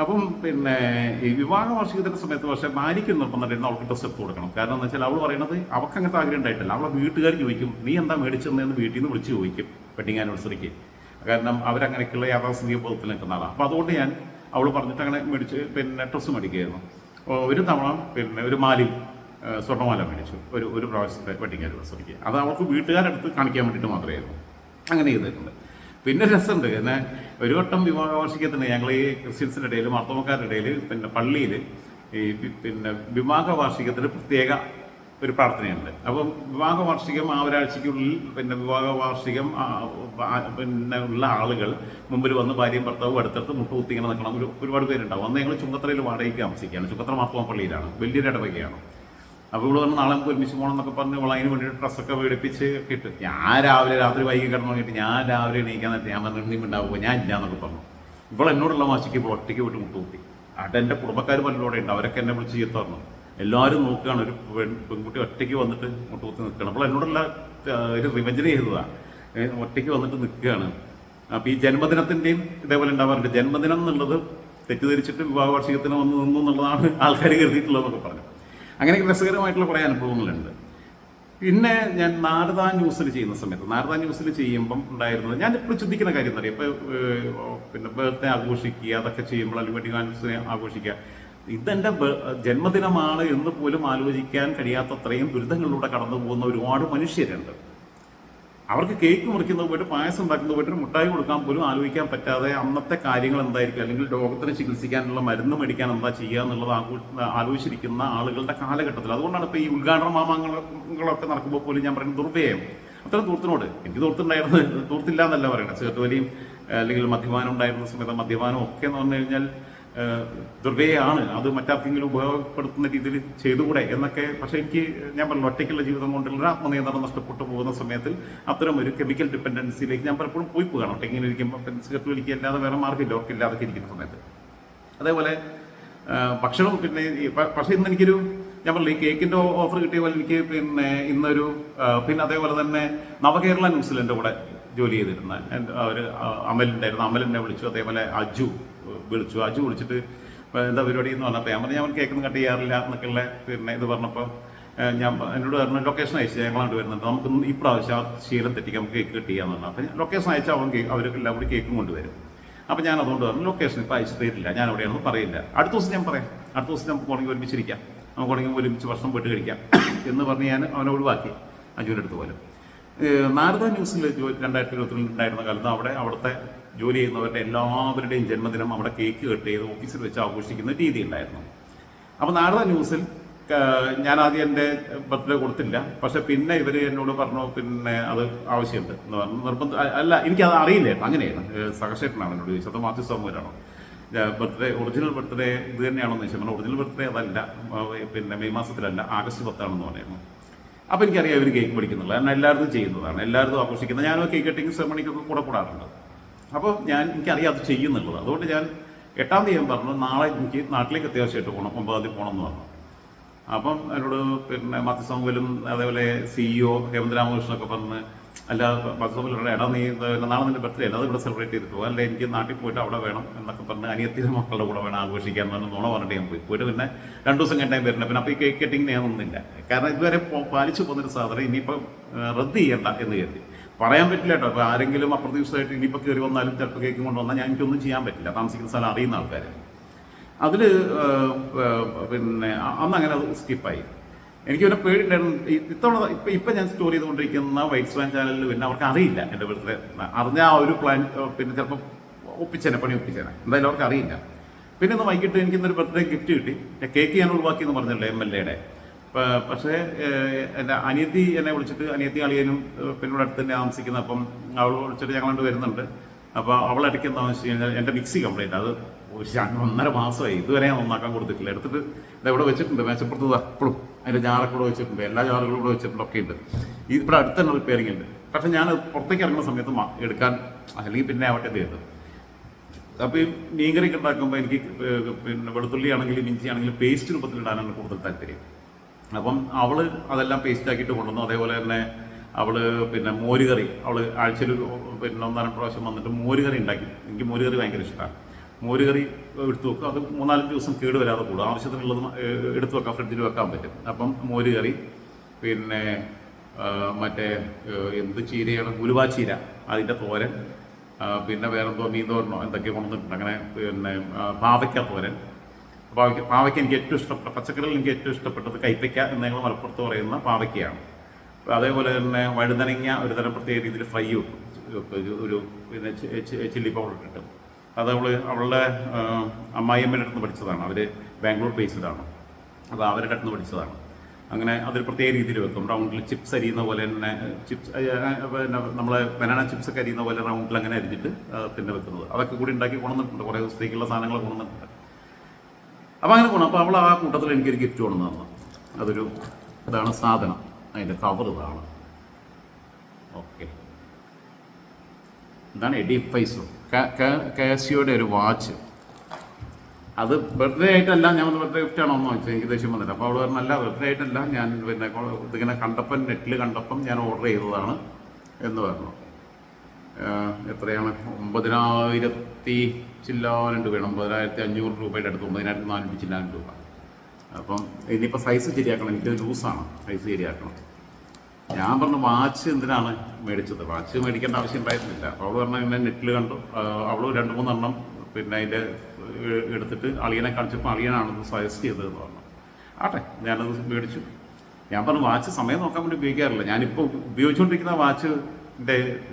അപ്പം പിന്നെ ഈ വിവാഹ വാർഷികത്തിന്റെ സമയത്ത് പക്ഷേ ഭാര്യയ്ക്ക് നിർബന്ധമായിരുന്നു അവൾക്ക് ഡ്രസ്സ് എടുത്ത് കൊടുക്കണം. കാരണം എന്ന് വെച്ചാൽ അവൾ പറയുന്നത് അവൾക്ക് അങ്ങനത്തെ ആഗ്രഹം ഉണ്ടായിട്ടില്ല. അവളെ വീട്ടുകാർ ചോദിക്കും നീ എന്താ മേടിച്ചതെന്ന് വീട്ടിൽ നിന്ന് വിളിച്ച് ചോദിക്കും വെഡിങ് ആനിവേഴ്സറിക്ക് കാരണം അവരങ്ങനെയൊക്കെയുള്ള യാഥാസ്ഥിതിക ബോധത്തിൽ നിൽക്കുന്ന ആളാണ്. അപ്പോൾ അതുകൊണ്ട് ഞാൻ അവൾ പറഞ്ഞിട്ട് അങ്ങനെ മേടിച്ച് പിന്നെ ഡ്രസ്സ് മേടിക്കുകയായിരുന്നു. ഒരു തവണ പിന്നെ ഒരു മാലി സ്വർണമാല മേടിച്ചു. ഒരു ഒരു പ്രാവശ്യത്തെ വെഡിങ് ആനിവേഴ്സറിക്ക് അത് അവൾക്ക് വീട്ടുകാരെടുത്ത് കാണിക്കാൻ വേണ്ടിയിട്ട് മാത്രമായിരുന്നു. അങ്ങനെ ചെയ്തിട്ടുണ്ട്. പിന്നെ രസമുണ്ട്. എന്നെ ഒരു വട്ടം വിവാഹ വാർഷികത്തിന് ഞങ്ങൾ ഈ ക്രിസ്ത്യൻസിന്റെ ഇടയിൽ മാർത്തോമക്കാരുടെ ഇടയിൽ പിന്നെ പള്ളിയിൽ ഈ പിന്നെ വിവാഹ വാർഷികത്തിന് പ്രത്യേക ഒരു പ്രാർത്ഥനയുണ്ട്. അപ്പം വിവാഹ വാർഷികം ആ ഒരാഴ്ചയ്ക്കുള്ളിൽ പിന്നെ വിവാഹ വാർഷികം പിന്നെ ഉള്ള ആളുകൾ മുമ്പിൽ വന്ന് ഭാര്യയും ഭർത്താവും അടുത്തടുത്ത് മുട്ടുകുത്തി ഇങ്ങനെ നിൽക്കണം. ഒരു ഒരുപാട് പേരുണ്ടാവും. അന്ന് ഞങ്ങൾ ചുങ്കത്തറയിൽ വാടകയ്ക്ക് താമസിക്കുകയാണ്. ചുങ്കത്തറ മാർത്തോമ പള്ളിയിലാണ്. വലിയൊരു ഇടവകയാണ്. അപ്പോൾ ഇവിടെ വന്ന് നാളെ നമുക്ക് ഒരുമിച്ച് പോകണം എന്നൊക്കെ പറഞ്ഞ് അതിന് വേണ്ടിയിട്ട് ഡ്രസ്സൊക്കെ മേടിപ്പിച്ച് കിട്ടും ഞാൻ രാവിലെ രാത്രി വൈകി കിടന്നു നോക്കിയിട്ട് ഞാൻ രാവിലെ എണീക്കാൻ നേരത്തെ ഞാൻ പറഞ്ഞു നീ ഉണ്ടാവുമ്പോൾ ഞാൻ ഇല്ല എന്നൊക്കെ പറഞ്ഞു. ഇപ്പോൾ എന്നോടുള്ള വാശിക്ക് ഇപ്പോൾ ഒറ്റയ്ക്ക് വിട്ട് മുട്ടുകൂട്ടി അവിടെ എന്റെ കുടുംബക്കാർ പലരും ഉണ്ട്. അവരൊക്കെ എന്നെ വിളിച്ച് ചീത്ത പറഞ്ഞു. എല്ലാവരും നോക്കുകയാണ്. ഒരു പെൺ പെൺകുട്ടി ഒറ്റയ്ക്ക് വന്നിട്ട് മുട്ടുകുത്തി നിൽക്കണം അപ്പോൾ എന്നോടുള്ള ആ, ഒരു റിവഞ്ചന ചെയ്തതാണ് ഒറ്റയ്ക്ക് വന്നിട്ട് നിൽക്കുകയാണ്. അപ്പോൾ ഈ ജന്മദിനത്തിന്റെയും ഇതേപോലെ ഉണ്ടാവാറുണ്ട്. ജന്മദിനം എന്നുള്ളത് തെറ്റിദ്ധരിച്ചിട്ട് വിവാഹ വാർഷികത്തിന് വന്ന് നിന്നു എന്നുള്ളതാണ് ആൾക്കാർ കരുതിയിട്ടുള്ളതെന്നൊക്കെ പറഞ്ഞു. അങ്ങനെ രസകരമായിട്ടുള്ള കുറേ അനുഭവങ്ങളുണ്ട്. പിന്നെ ഞാൻ നാരദ ന്യൂസിൽ ചെയ്യുന്ന സമയത്ത് നാരദ ന്യൂസിൽ ചെയ്യുമ്പം ഉണ്ടായിരുന്നത് ഞാൻ ഇപ്പോൾ ചിന്തിക്കുന്ന കാര്യം എന്താ പറയുക ഇപ്പോൾ പിന്നെ ബർത്ത്ഡേ ആഘോഷിക്കുക അതൊക്കെ ചെയ്യുമ്പോൾ അല്ലെങ്കിൽ വെഡിങ് ആനിവേഴ്സറി ആഘോഷിക്കുക ഇതെന്റെ ബ- ജന്മദിനമാണ് എന്ന് പോലും ആലോചിക്കാൻ കഴിയാത്തത്രയും ദുരിതങ്ങളിലൂടെ കടന്നു പോകുന്ന ഒരുപാട് മനുഷ്യരുണ്ട്. അവർക്ക് കേക്ക് മുറിക്കുന്നത് പോയിട്ട് പായസം ഉണ്ടാക്കുന്നത് പോയിട്ട് മുട്ടായി കൊടുക്കാൻ പോലും ആലോചിക്കാൻ പറ്റാതെ അന്നത്തെ കാര്യങ്ങൾ എന്തായിരിക്കും? അല്ലെങ്കിൽ രോഗത്തിന് ചികിത്സിക്കാനുള്ള മരുന്ന് മേടിക്കാൻ എന്താ ചെയ്യുക എന്നുള്ളത് ആലോചിച്ചിരിക്കുന്ന ആളുകളുടെ കാലഘട്ടത്തിൽ. അതുകൊണ്ടാണ് ഇപ്പോൾ ഈ ഉദ്ഘാടന മാമാങ്ങളൊക്കെ നടക്കുമ്പോൾ പോലും ഞാൻ പറയുന്നത് ദുർവ്യയം. അത്ര ദൂർത്തിനോട്. എനിക്ക് ദൂരത്തുണ്ടായിരുന്നു ദൂർത്തില്ല എന്നല്ല പറയണത്. ചേർത്തുവലിയും അല്ലെങ്കിൽ മദ്യപാനം ഉണ്ടായിരുന്ന സമയത്ത് മദ്യപാനം ഒക്കെ എന്ന് പറഞ്ഞു കഴിഞ്ഞാൽ ഏഹ്, ദുർവ്യയാണ് അത് മറ്റാർക്കെങ്കിലും ഉപയോഗപ്പെടുത്തുന്ന രീതിയിൽ ചെയ്തുകൂടെ എന്നൊക്കെ പക്ഷേ എനിക്ക് ഞാൻ പറഞ്ഞു ഒറ്റയ്ക്കുള്ള ജീവിതം കൊണ്ടുള്ള ആത്മനിയന്ത്രണം നഷ്ടപ്പെട്ടു പോകുന്ന സമയത്തിൽ അത്തരം ഒരു കെമിക്കൽ ഡിപ്പെൻഡൻസിയിലേക്ക് ഞാൻ പലപ്പോഴും പോയി പോകണം ഒറ്റയ്ക്ക് ഇങ്ങനെ ഇരിക്കുമ്പോൾ സിഗരറ്റ് വലിക്കുക അല്ലാതെ വേറെ മാർഗമില്ല ഒക്കെ ഇല്ലാതൊക്കെ ഇരിക്കുന്ന സമയത്ത്. അതേപോലെ ഭക്ഷണം പിന്നെ പക്ഷേ ഇന്ന് എനിക്കൊരു ഞാൻ പറഞ്ഞു ഈ കേക്കിന്റെ ഓഫർ കിട്ടിയ പോലെ എനിക്ക് പിന്നെ ഇന്നൊരു പിന്നെ അതേപോലെ തന്നെ നവകേരള ന്യൂസിലന്റെ കൂടെ ജോലി ചെയ്തിരുന്ന അവർ അമലുണ്ടായിരുന്നു അമലിനെ വിളിച്ചു. അതേപോലെ അജു. വിളിച്ചു. അജു വിളിച്ചിട്ട് ഇപ്പൊ എന്താ പരിപാടി? എന്ന് പറഞ്ഞപ്പോൾ ഞാൻ പറഞ്ഞു ഞാൻ കേക്കൊന്നും കട്ട് ചെയ്യാറില്ല എന്നൊക്കെയുള്ള പിന്നെ ഇത് പറഞ്ഞപ്പോൾ ഞാൻ എന്നോട് പറഞ്ഞു ലൊക്കേഷൻ അയച്ചു ഞങ്ങളാണ്ട് വരുന്നുണ്ട്. നമുക്ക് ഈ പ്രാവശ്യം ആ ശീലം തെറ്റി നമുക്ക് കേക്ക് കട്ട് ചെയ്യാന്ന് പറഞ്ഞു. അപ്പം ലൊക്കേഷൻ അയച്ചാൽ അവൻ കേക്ക് എല്ലാം കൂടി കേക്കും കൊണ്ടുവരും. അപ്പം ഞാൻ അതുകൊണ്ട് പറഞ്ഞു ലൊക്കേഷൻ ഇപ്പോൾ അയച്ചു തരില്ല. ഞാൻ എവിടെയാണെന്ന് പറയില്ല. അടുത്ത ദിവസം ഞാൻ പറയാം. അടുത്ത ദിവസം നമുക്ക് ഉണങ്ങി ഒരുമിച്ചിരിക്കാം നമുക്ക് ഉണങ്ങി ഒരുമിച്ച് ഭക്ഷണം പോയിട്ട് കഴിക്കാം. എന്ന് പറഞ്ഞ് ഞാൻ അവനെ ഒഴിവാക്കി അജുവിന്റെ പോലും. നാരദ ന്യൂസിൽ രണ്ടായിരത്തി ഇരുപത്തിരണ്ടിൽ ഉണ്ടായിരുന്ന കാലത്ത് അവിടെ അവിടുത്തെ ജോലി ചെയ്യുന്നവരുടെ എല്ലാവരുടെയും ജന്മദിനം അവിടെ കേക്ക് കട്ട് ചെയ്ത് ഓഫീസിൽ വെച്ച് ആഘോഷിക്കുന്ന രീതി ഉണ്ടായിരുന്നു. അപ്പോൾ നാളെ ന്യൂസിൽ ഞാൻ ആദ്യം എന്റെ ബർത്ത്ഡേ കൊടുത്തില്ല. പക്ഷെ പിന്നെ ഇവർ എന്നോട് പറഞ്ഞു പിന്നെ അത് ആവശ്യമുണ്ട്. എന്ന് പറഞ്ഞു. നിർബന്ധം അല്ല എനിക്കത് അറിയില്ലായിരുന്നു. അങ്ങനെയാണ് സഹശേട്ടനാണ് എന്നോട് ചോദിച്ചത്. അത് മാത്യു സാമുവരാണോ ബർത്ത്ഡേ ഒറിജിനൽ ബർത്ത്ഡേ ഇത് തന്നെയാണെന്ന് ചോദിച്ചാൽ പറഞ്ഞു ഒറിജിനൽ ബർത്ത്ഡേ അതല്ല. പിന്നെ മെയ് മാസത്തിലല്ല. ആഗസ്റ്റ് പത്താണെന്ന് പറയുന്നു അപ്പോൾ എനിക്കറിയാം ഇവർ കേക്ക് പഠിക്കുന്നുള്ളൂ കാരണം എല്ലാവരും ചെയ്യുന്നതാണ്. എല്ലാവരും ആഘോഷിക്കുന്നത്. ഞാനും കേക്ക് കട്ടിങ് സെറമണിക്കൊക്കെ കൂടെ കൂടാറുണ്ട്. അപ്പോൾ ഞാൻ എനിക്കറിയാം അത് ചെയ്യുന്നുള്ളത്. അതുകൊണ്ട് ഞാൻ എട്ടാം തീയതി ഞാൻ പറഞ്ഞു നാളെ എനിക്ക് നാട്ടിലേക്ക് അത്യാവശ്യമായിട്ട് പോകണം ഒമ്പതാം തീയതി പോകണം എന്ന് പറഞ്ഞു. അപ്പം എന്നോട് പിന്നെ മത്സ്യസമൂഹലും അതേപോലെ സിഇഒ ഹേമന്ത് രാമകൃഷ്ണനൊക്കെ പറഞ്ഞ് അല്ല മത്സ്യസംഘലുടെ എടാ നീ നാളെ നിന്റെ ബർത്ത്ഡേ അല്ല അത് ഇവിടെ സെലിബ്രേറ്റ് ചെയ്തിട്ട് പോകും അല്ല എനിക്ക് നാട്ടിൽ പോയിട്ട് അവിടെ വേണം എന്നൊക്കെ പറഞ്ഞ് അനിയത്തിന്റെ മക്കളുടെ കൂടെ വേണം ആഘോഷിക്കാൻ പറഞ്ഞ് നുണ പറഞ്ഞിട്ട് ഞാൻ പോയി. പോയിട്ട് പിന്നെ രണ്ട് ദിവസം കഴിഞ്ഞാൽ വരുന്നത് പിന്നെ അപ്പോൾ ഈ കേക്ക് കട്ടിങ്ങിന് ഞാൻ ഒന്നുമില്ല കാരണം ഇതുവരെ പാലിച്ചു പോകുന്നൊരു സാധനം ഇനിയിപ്പം റദ്ദ് ചെയ്യണ്ട എന്ന് കരുതി. പറയാൻ പറ്റില്ല കേട്ടോ. ഇപ്പോൾ ആരെങ്കിലും അപ്രതീക്ഷിതമായിട്ട് ഇനിയിപ്പോൾ കയറി വന്നാലും ചിലപ്പോൾ കേക്ക് കൊണ്ടുവന്നാൽ ഞാൻ എനിക്കൊന്നും ചെയ്യാൻ പറ്റില്ല. താമസിക്കുന്ന സ്ഥലം അറിയുന്ന ആൾക്കാർ അതിൽ പിന്നെ അന്ന് അങ്ങനെ അത് സ്കിപ്പായി. എനിക്ക് പിന്നെ പേടിയുണ്ടായിരുന്നു. ഇത്തവണ ഇപ്പം ഇപ്പം ഞാൻ സ്റ്റോർ ചെയ്തുകൊണ്ടിരിക്കുന്ന വൈറ്റ് സ്വാൻ ചാനലിൽ പിന്നെ അവർക്ക് അറിയില്ല എന്റെ വീട്ടിലെ. അറിഞ്ഞ ആ ഒരു പ്ലാൻ പിന്നെ ചിലപ്പോൾ ഒപ്പിച്ചേനെ പണി ഒപ്പിച്ചേനെ. എന്തായാലും അവർക്ക് അറിയില്ല. പിന്നെ ഇന്ന് വൈകിട്ട് എനിക്ക് ഇന്നൊരു ബർത്ത്ഡേ ഗിഫ്റ്റ് കിട്ടി. കേക്ക് ഞാൻ ഒഴിവാക്കി എന്ന് പറഞ്ഞല്ലോ എം എൽ എയുടെ. പക്ഷേ എന്റെ അനിയത്തി എന്നെ വിളിച്ചിട്ട് അനിയത്തി അളിയനും പിന്നെ ഇവിടെ അടുത്ത് തന്നെ താമസിക്കുന്നത് അപ്പം അവൾ വിളിച്ചിട്ട് ഞങ്ങളണ്ട് വരുന്നുണ്ട്. അപ്പോൾ അവൾ ഇടയ്ക്ക് എന്താണെന്ന് വെച്ച് കഴിഞ്ഞാൽ എന്റെ മിക്സി കംപ്ലൈന്റ് അത് ഒന്നര മാസമായി. ഇതുവരെ ഞാൻ ഒന്നാക്കാൻ കൊടുത്തിട്ടില്ല. എടുത്തിട്ട് ഇവിടെ വെച്ചിട്ടുണ്ട്. മേശപ്പുറത്ത് അപ്പോഴും അതിന്റെ ജാറൊക്കെ വെച്ചിട്ടുണ്ട്. എല്ലാ ജാറുകളും ഇവിടെ വെച്ചിട്ടുണ്ട്. ഒക്കെ ഉണ്ട്. ഇവിടെ അടുത്ത് തന്നെ റിപ്പയറിംഗ് ഉണ്ട്. പക്ഷേ ഞാൻ പുറത്തേക്ക് ഇറങ്ങുന്ന സമയത്ത് എടുക്കാൻ അല്ലെങ്കിൽ പിന്നെ ആവട്ടെ ചെയ്ത് അപ്പോൾ ഈ മീൻകറിയൊക്കെ ഉണ്ടാക്കുമ്പോൾ എനിക്ക് പിന്നെ വെളുത്തുള്ളി ആണെങ്കിലും ഇഞ്ചി ആണെങ്കിലും പേസ്റ്റ് രൂപത്തിൽ ഇടാനാണ് കൂടുതൽ താല്പര്യം. അപ്പം അവൾ അതെല്ലാം പേസ്റ്റാക്കിയിട്ട് കൊണ്ടുവന്നു. അതേപോലെ തന്നെ അവൾ പിന്നെ മോരുകറി. അവൾ ആഴ്ചയിൽ പിന്നെ ഒന്നാം പ്രാവശ്യം വന്നിട്ട് മോരുകറി ഉണ്ടാക്കി. എനിക്ക് മോരുകറി ഭയങ്കര ഇഷ്ടമാണ് മോരുകറി എടുത്തു വെക്കും. അത് മൂന്നാലഞ്ച് ദിവസം കേട് വരാതെ കൂടും. ആവശ്യത്തിനുള്ളത് എടുത്ത് വെക്കാം. ഫ്രിഡ്ജിൽ വെക്കാൻ പറ്റും. അപ്പം മോരുകറി പിന്നെ മറ്റേ എന്ത് ചീരയാണ്? ഉലുവാച്ചീര. അതിന്റെ തോരൻ. പിന്നെ വേറെന്തോ മീൻ തോരനോ എന്തൊക്കെ കൊണ്ടുവന്നിട്ടുണ്ട്. അങ്ങനെ പിന്നെ പാവയ്ക്ക തോരൻ. പാവയ്ക്ക പാവയ്ക്ക എനിക്ക് ഏറ്റവും ഇഷ്ടപ്പെട്ട പച്ചക്കറികൾ എനിക്ക് ഏറ്റവും ഇഷ്ടപ്പെട്ടത് കൈപ്പയ്ക്ക എന്ന് ഞങ്ങൾ മലപ്പുറത്ത് പറയുന്ന പാവയ്ക്കയാണ്. അതേപോലെ തന്നെ വഴുതനങ്ങ ഒരു തരം പ്രത്യേക രീതിയിൽ ഫ്രൈ വെക്കും. ഒരു പിന്നെ ചില്ലി പൗഡർ ഇട്ടിട്ട്. അത് അവൾ അവളുടെ അമ്മായിയമ്മയുടെ അടുത്ത് പഠിച്ചതാണ്. അവർ ബാംഗ്ലൂർ ബേസ്ഡാണ് അത് അവരുടെ അടുത്ത് പഠിച്ചതാണ്. അങ്ങനെ അതൊരു പ്രത്യേക രീതിയിൽ വെക്കും. റൗണ്ടിൽ ചിപ്സ് അരിയുന്ന പോലെ തന്നെ ചിപ്സ് പിന്നെ നമ്മൾ ബനാന ചിപ്സ് ഒക്കെ അരിയുന്ന പോലെ റൗണ്ടിൽ അങ്ങനെ അരിഞ്ഞിട്ട് പിന്നെ വെക്കുന്നത്. അതൊക്കെ കൂടി ഉണ്ടാക്കി കൊണ്ടുവന്നിട്ടുണ്ട്. കുറേ ദിവസത്തേക്കുള്ള സാധനങ്ങൾ കൊണ്ടുവന്നിട്ടുണ്ട്. അപ്പോൾ അങ്ങനെ പോകണം അപ്പോൾ അവൾ ആ കൂട്ടത്തിൽ എനിക്കൊരു ഗിഫ്റ്റ് കൊണ്ടു തന്നു. അതൊരു ഇതാണ് സാധനം. അതിന്റെ കവർ ഇതാണ്. ഓക്കെ ഇതാണ് എഡിഫൈസോ കാസിയോയുടെ ഒരു വാച്ച് അത് ബർത്ത്ഡേ ആയിട്ടല്ല ഞാൻ ബർത്ത്ഡേ ഗിഫ്റ്റ് ആണോ എന്ന് ചോദിച്ചാൽ എനിക്ക് ദേഷ്യം വന്നില്ല. അപ്പോൾ അവൾ പറഞ്ഞല്ല ബർത്ത്ഡേ ആയിട്ടല്ല. ഞാൻ പിന്നെ ഇതിങ്ങനെ കണ്ടപ്പം നെറ്റിൽ കണ്ടപ്പം ഞാൻ ഓർഡർ ചെയ്തതാണ്. എന്ന് പറഞ്ഞു. എത്രയാണ്? ഒമ്പതിനായിരത്തി ചില്ലാനും രൂപയാണ് ഒമ്പതിനായിരത്തി അഞ്ഞൂറ് രൂപയുടെ അടുത്ത് ഒമ്പതിനായിരത്തി നാനൂറ്റി ചില്ലാനും രൂപ. അപ്പം ഇനിയിപ്പോൾ സൈസ് ശരിയാക്കണം. എനിക്ക് ലൂസാണ് സൈസ് ശരിയാക്കണം. ഞാൻ പറഞ്ഞു വാച്ച് എന്തിനാണ് മേടിച്ചത്? വാച്ച് മേടിക്കേണ്ട ആവശ്യം ഉണ്ടായിരുന്നില്ല. അപ്പോൾ അവൾ പറഞ്ഞാൽ ഇങ്ങനെ നെറ്റിൽ കണ്ടു. അവൾ രണ്ട് മൂന്നെണ്ണം പിന്നെ അതിന്റെ എടുത്തിട്ട് അളിയനെ കാണിച്ചപ്പോൾ അളിയനാണെന്ന് സജസ്റ്റ് ചെയ്തതെന്ന് പറഞ്ഞു. ആട്ടെ ഞാനത് മേടിച്ചു. ഞാൻ പറഞ്ഞു വാച്ച് സമയം നോക്കാൻ വേണ്ടി ഉപയോഗിക്കാറില്ല. ഞാനിപ്പോൾ ഉപയോഗിച്ചുകൊണ്ടിരിക്കുന്ന വാച്ചിന്റെ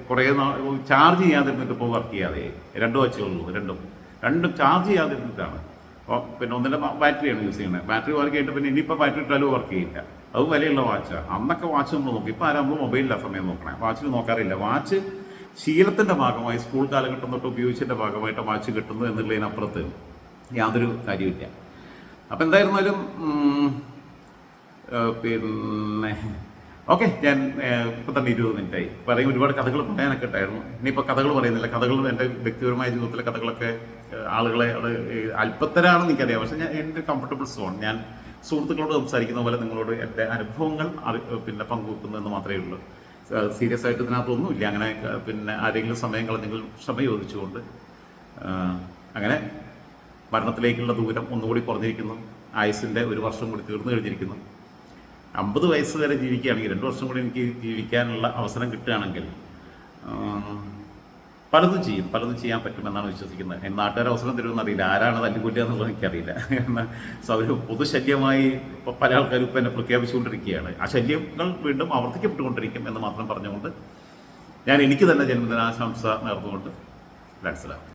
കുറേ നാൾ ചാർജ് ചെയ്യാതിരുന്നിട്ട് ഇപ്പോൾ വർക്ക് ചെയ്യാതെ. രണ്ട് വാച്ചുകളുള്ളൂ രണ്ടും. രണ്ടും ചാർജ് ചെയ്യാതിരുന്നിട്ടാണ്. അപ്പോൾ പിന്നെ ഒന്നിന്റെ ബാറ്ററിയാണ് യൂസ് ചെയ്യുന്നത് ബാറ്ററി വർക്ക് ചെയ്തിട്ട് പിന്നെ ഇനിയിപ്പോൾ ബാറ്ററി ഇട്ടാലും വർക്ക് ചെയ്യില്ല. അത് വിലയുള്ള വാച്ചാണ് അന്നൊക്കെ വാച്ച് നമ്മൾ നോക്കി. ഇപ്പോൾ ആരാ നമ്മൾ മൊബൈലിലാണ് സമയം നോക്കണേ. വാച്ചിൽ നോക്കാറില്ല. വാച്ച് ശീലത്തിന്റെ ഭാഗമായി സ്കൂൾ കാലഘട്ടം തൊട്ട് ഉപയോഗിച്ചതിന്റെ ഭാഗമായിട്ട് വാച്ച് കിട്ടുന്നു എന്നുള്ളതിനപ്പുറത്ത് യാതൊരു കാര്യമില്ല അപ്പോൾ എന്തായിരുന്നാലും പിന്നെ ഓക്കെ ഞാൻ ഇപ്പൊ തന്നെ ഇരുപത് മിനിറ്റായി. പറയും ഒരുപാട് കഥകൾ പറയാനൊക്കെ ഉണ്ടായിരുന്നു. ഇനിയിപ്പോൾ കഥകൾ പറയുന്നില്ല. കഥകൾ എന്റെ വ്യക്തിപരമായ ജീവിതത്തിലെ കഥകളൊക്കെ ആളുകളെ അത് അല്പത്തരാണെന്ന് എനിക്കറിയാം. പക്ഷെ ഞാൻ എന്റെ കംഫർട്ടബിൾ സോൺ ഞാൻ സുഹൃത്തുക്കളോട് സംസാരിക്കുന്ന പോലെ നിങ്ങളോട് എന്റെ അനുഭവങ്ങൾ പിന്നെ പങ്കുവെക്കുന്നു എന്ന് മാത്രമേ ഉള്ളൂ. സീരിയസ് ആയിട്ട് ഇതിനകത്തൊന്നുമില്ല അങ്ങനെ പിന്നെ ആരെങ്കിലും സമയം കളഞ്ഞെങ്കിൽ ക്ഷമ ചോദിച്ചുകൊണ്ട് അങ്ങനെ മരണത്തിലേക്കുള്ള ദൂരം ഒന്നുകൂടി കുറഞ്ഞിരിക്കുന്നു. ആയുസിന്റെ ഒരു വർഷം കൂടി തീർന്നു കഴിഞ്ഞിരിക്കുന്നു. അമ്പത് വയസ്സ് വരെ ജീവിക്കുകയാണെങ്കിൽ രണ്ട് വർഷം കൂടി എനിക്ക് ജീവിക്കാനുള്ള അവസരം കിട്ടുകയാണെങ്കിൽ പലതും ചെയ്യും. പലതും ചെയ്യാൻ പറ്റുമെന്നാണ് വിശ്വസിക്കുന്നത്. എന്റെ നാട്ടുകാർ അവസരം തരുമെന്ന് അറിയില്ല. ആരാണ് തല്ലിക്കൊല്ലുക എന്നുള്ളത് എനിക്കറിയില്ല. ഒരു പൊതുശല്യമായി ഇപ്പോൾ പല ആൾക്കാരും ഇപ്പം എന്നെ പ്രഖ്യാപിച്ചുകൊണ്ടിരിക്കുകയാണ്. ആ ശല്യങ്ങൾ വീണ്ടും ആവർത്തിക്കപ്പെട്ടുകൊണ്ടിരിക്കും എന്ന് മാത്രം പറഞ്ഞുകൊണ്ട് ഞാൻ എനിക്ക് തന്നെ ജന്മദിനാശംസ നേർന്നുകൊണ്ട് മനസ്സിലാക്കും